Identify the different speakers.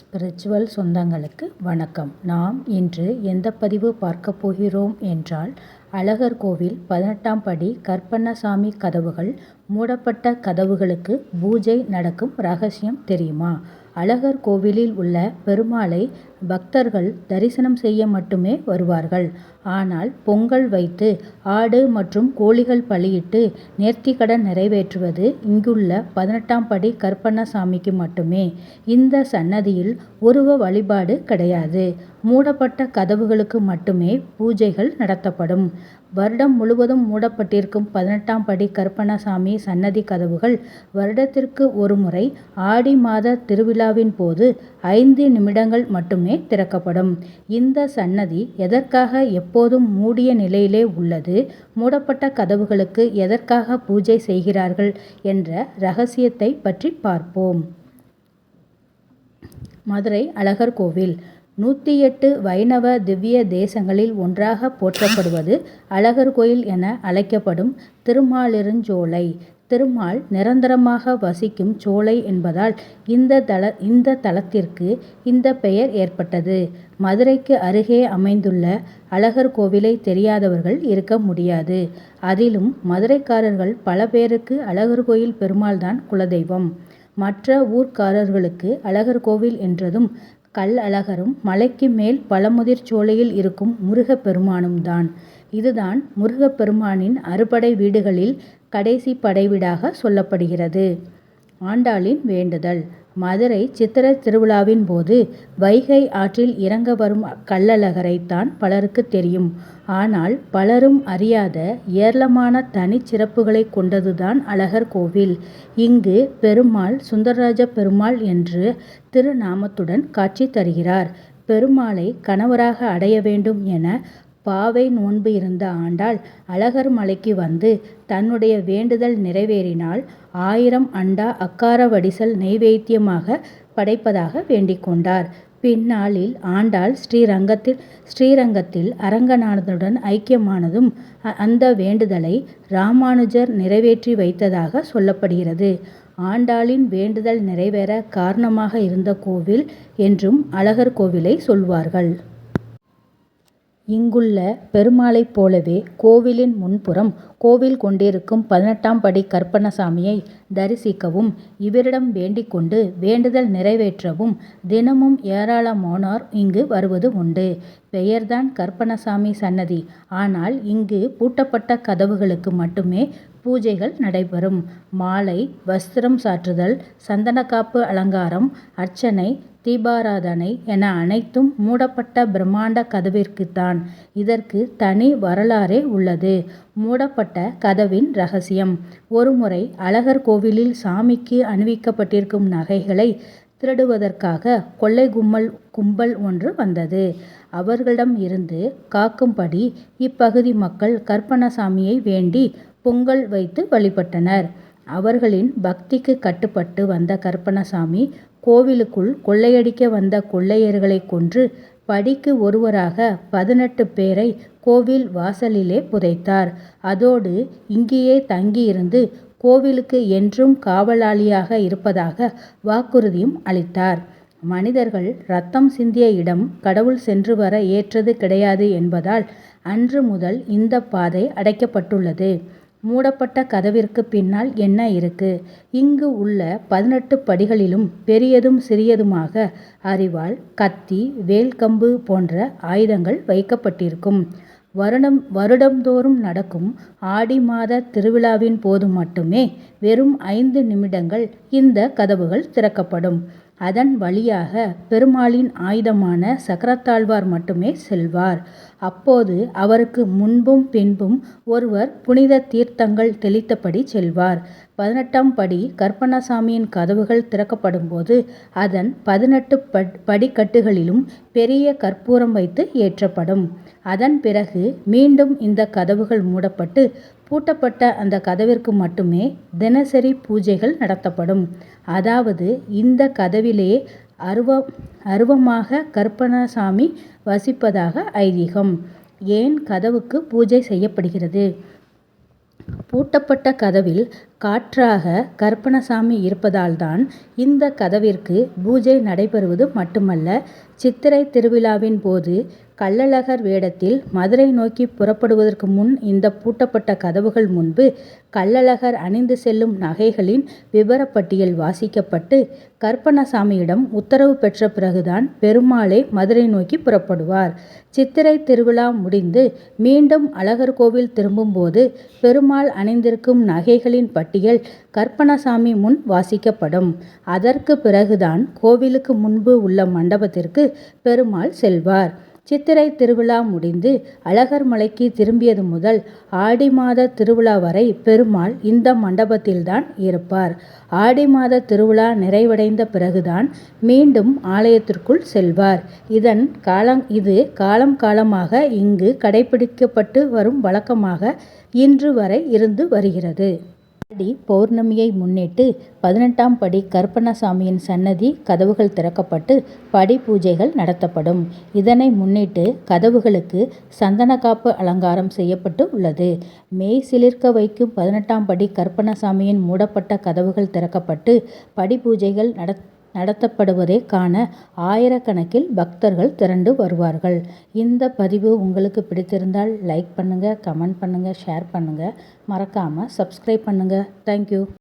Speaker 1: Spiritual சொந்தங்களுக்கு வணக்கம். நாம் இன்று எந்த பதிவு பார்க்க போகிறோம் என்றால் அழகர் கோவில் பதினெட்டாம் படி கற்பண்ணசாமி கதவுகள் மூடப்பட்ட கதவுகளுக்கு பூஜை நடக்கும் ரகசியம் தெரியுமா? அழகர் கோவிலில் உள்ள பெருமாளை பக்தர்கள் தரிசனம் செய்ய மட்டுமே வருவார்கள். ஆனால் பொங்கல் வைத்து ஆடு மற்றும் கோழிகள் பலியிட்டு நேர்த்திக்கடன் நிறைவேற்றுவது இங்குள்ள பதினெட்டாம் படி கருப்பண்ணசாமிக்கு மட்டுமே. இந்த சன்னதியில் உருவ வழிபாடு கிடையாது. மூடப்பட்ட கதவுகளுக்கு மட்டுமே பூஜைகள் நடத்தப்படும். வருடம் முழுவதும் மூடப்பட்டிருக்கும் பதினெட்டாம் படி கருப்பண்ணசாமி சன்னதி கதவுகள் வருடத்திற்கு ஒருமுறை ஆடி மாத திருவிழாவின் போது ஐந்து நிமிடங்கள் மட்டுமே திறக்கப்படும். இந்த சன்னதி எதற்காக எப்போதும் மூடிய நிலையிலே உள்ளது? மூடப்பட்ட கதவுகளுக்கு எதற்காக பூஜை செய்கிறார்கள்? என்ற ரகசியத்தை பற்றி பார்ப்போம். மதுரை அழகர் கோவில். நூற்றி எட்டு வைணவ திவ்ய தேசங்களில் ஒன்றாக போற்றப்படுவது அழகர் கோயில் என அழைக்கப்படும் திருமாலிருஞ்சோலை. திருமால் நிரந்தரமாக வசிக்கும் சோலை என்பதால் இந்த தல இந்த தலத்திற்கு இந்த பெயர் ஏற்பட்டது. மதுரைக்கு அருகே அமைந்துள்ள அழகர் கோவிலை தெரியாதவர்கள் இருக்க முடியாது. அதிலும் மதுரைக்காரர்கள் பல பேருக்கு அழகர் கோயில் பெருமாள் தான் குலதெய்வம். மற்ற ஊர்க்காரர்களுக்கு அழகர் கோவில் என்றதும் கல் அழகரும் மலைக்கு மேல் பழமுதிர் சோலையில் இருக்கும் முருகப்பெருமானும் தான் இதுதான் முருகப்பெருமானின் அறுபடை வீடுகளில் கடைசி படைவீடாக சொல்லப்படுகிறது. ஆண்டாளின் வேண்டுதல். மதுரை சித்திர திருவிழாவின் போது வைகை ஆற்றில் இறங்க வரும் கள்ளழகரைத்தான் பலருக்கு தெரியும். ஆனால் பலரும் அறியாத ஏராளமான தனிச்சிறப்புகளை கொண்டதுதான் அழகர் கோவில். இங்கு பெருமாள் சுந்தரராஜ பெருமாள் என்று திருநாமத்துடன் காட்சி தருகிறார். பெருமாளை கணவராக அடைய வேண்டும் என பாவை நோன்பு இருந்த ஆண்டாள் அழகர் மலைக்கு வந்து தன்னுடைய வேண்டுதல் நிறைவேறினால் ஆயிரம் அண்டா அக்கார வடிசல் நெய்வேத்தியமாக படைப்பதாக வேண்டிக் கொண்டார். பின்னாளில் ஆண்டாள் ஸ்ரீரங்கத்தில் ஸ்ரீரங்கத்தில் அரங்கநாதனுடன் ஐக்கியமானதும் அந்த வேண்டுதலை ராமானுஜர் நிறைவேற்றி வைத்ததாக சொல்லப்படுகிறது. ஆண்டாளின் வேண்டுதல் நிறைவேற காரணமாக இருந்த கோவில் என்றும் அழகர் கோவிலை சொல்வார்கள். இங்குள்ள பெருமாளைப் போலவே கோவிலின் முன்புறம் கோவில் கொண்டிருக்கும் பதினெட்டாம் படி கருப்பண்ணசாமியை தரிசிக்கவும் இவரிடம் வேண்டிக் கொண்டு வேண்டுதல் நிறைவேற்றவும் தினமும் ஏராளமானோர் இங்கு வருவது உண்டு. பெயர்தான் கருப்பண்ணசாமி சன்னதி. ஆனால் இங்கு பூட்டப்பட்ட கதவுகளுக்கு மட்டுமே பூஜைகள் நடைபெறும். மாலை வஸ்திரம் சாற்றுதல் சந்தனக்காப்பு அலங்காரம் அர்ச்சனை தீபாராதனை என அனைத்தும் மூடப்பட்ட பிரம்மாண்ட கதவிற்குத்தான். இதற்கு தனி வரலாறே உள்ளது. மூடப்பட்ட கதவின் ரகசியம். ஒருமுறை அழகர் கோவிலில் சாமிக்கு அணிவிக்கப்பட்டிருக்கும் நகைகளை திருடுவதற்காக கொள்ளை கும்பல் கும்பல் ஒன்று வந்தது. அவர்களிடம் இருந்து காக்கும்படி இப்பகுதி மக்கள் கற்பனசாமியை வேண்டி பொங்கல் வைத்து வழிபட்டனர். அவர்களின் பக்திக்கு கட்டுப்பட்டு வந்த கற்பனசாமி கோவிலுக்குள் கொள்ளையடிக்க வந்த கொள்ளையர்களை கொன்று படிக்கு ஒருவராக பதினெட்டு பேரை கோவில் வாசலிலே புதைத்தார். அதோடு இங்கேயே தங்கியிருந்து கோவிலுக்கு என்றும் காவலாளியாக இருப்பதாக வாக்குறுதியும் அளித்தார். மனிதர்கள் ரத்தம் சிந்திய இடம் கடவுள் சென்று வர ஏற்றது கிடையாது என்பதால் அன்று முதல் இந்த பாதை அடைக்கப்பட்டுள்ளது. மூடப்பட்ட கதவிற்கு பின்னால் என்ன இருக்கு? இங்கு உள்ள பதினெட்டு படிகளிலும் பெரியதும் சிறியதுமாக அரிவாள் கத்தி வேல்கம்பு போன்ற ஆயுதங்கள் வைக்கப்பட்டிருக்கும். வருடம் வருடந்தோறும் நடக்கும் ஆடி மாத திருவிழாவின் போது மட்டுமே வெறும் ஐந்து நிமிடங்கள் இந்த கதவுகள் திறக்கப்படும். அதன் வழியாக பெருமாளின் ஆயுதமான சக்கரத்தாழ்வார் மட்டுமே செல்வார். அப்போது அவருக்கு முன்பும் பின்பும் ஒருவர் புனித தீர்த்தங்கள் தெளித்தபடி செல்வார். பதினெட்டாம் படி கற்பனசாமியின் கதவுகள் திறக்கப்படும்போது அதன் பதினெட்டு படிக்கட்டுகளிலும் பெரிய கற்பூரம் வைத்து ஏற்றப்படும். அதன் பிறகு மீண்டும் இந்த கதவுகள் மூடப்பட்டு பூட்டப்பட்ட அந்த கதவிற்கு மட்டுமே தினசரி பூஜைகள் நடத்தப்படும். அதாவது இந்த கதவிலே அருவ அருவமாக கற்பனசாமி வசிப்பதாக ஐதீகம். ஏன் கதவுக்கு பூஜை செய்யப்படுகிறது? பூட்டப்பட்ட கதவில் காற்றாக கருப்பணசாமி இருப்பதால்தான் இந்த கதவிற்கு பூஜை நடைபெறுவது மட்டுமல்ல சித்திரை திருவிழாவின் போது கள்ளழகர் வேடத்தில் மதுரை நோக்கி புறப்படுவதற்கு முன் இந்த பூட்டப்பட்ட கதவுகள் முன்பு கள்ளழகர் அணிந்து செல்லும் நகைகளின் விபரப்பட்டியல் வாசிக்கப்பட்டு கற்பனசாமியிடம் உத்தரவு பெற்ற பிறகுதான் பெருமாளே மதுரை நோக்கி புறப்படுவார். சித்திரை திருவிழா முடிந்து மீண்டும் அழகர் கோவில் திரும்பும்போது பெருமாள் அணிந்திருக்கும் நகைகளின் பட்டியல் கற்பனசாமி முன் வாசிக்கப்படும். அதற்கு பிறகுதான் கோவிலுக்கு முன்பு உள்ள மண்டபத்திற்கு பெருமாள் செல்வார். சித்திரை திருவிழா முடிந்து அழகர் மலைக்கு திரும்பியது முதல் ஆடி மாத திருவிழா வரை பெருமாள் இந்த மண்டபத்தில்தான் இருப்பார். ஆடி மாத திருவிழா நிறைவடைந்த பிறகுதான் மீண்டும் ஆலயத்திற்குள் செல்வார். இதன் காலம் இது காலம் காலமாக இங்கு கடைபிடிக்கப்பட்டு வரும் வழக்கமாக இன்று வரை இருந்து வருகிறது. ஆடி பௌர்ணமியை முன்னிட்டு பதினெட்டாம் படி கருப்பணசாமியின் சன்னதி கதவுகள் திறக்கப்பட்டு படி பூஜைகள் நடத்தப்படும். இதனை முன்னிட்டு கதவுகளுக்கு சந்தனக்காப்பு அலங்காரம் செய்யப்பட்டு உள்ளது. மெய் சிலிர்க்க வைக்கும் பதினெட்டாம் படி கருப்பணசாமியின் மூடப்பட்ட கதவுகள் திறக்கப்பட்டு படி பூஜைகள் நடத்தப்படுவதை காண ஆயிரக்கணக்கில் பக்தர்கள் திரண்டு வருவார்கள். இந்த பதிவு உங்களுக்கு பிடித்திருந்தால் லைக் பண்ணுங்கள் கமெண்ட் பண்ணுங்கள் ஷேர் பண்ணுங்கள் மறக்காமல் சப்ஸ்கிரைப் பண்ணுங்கள் தேங்க்யூ.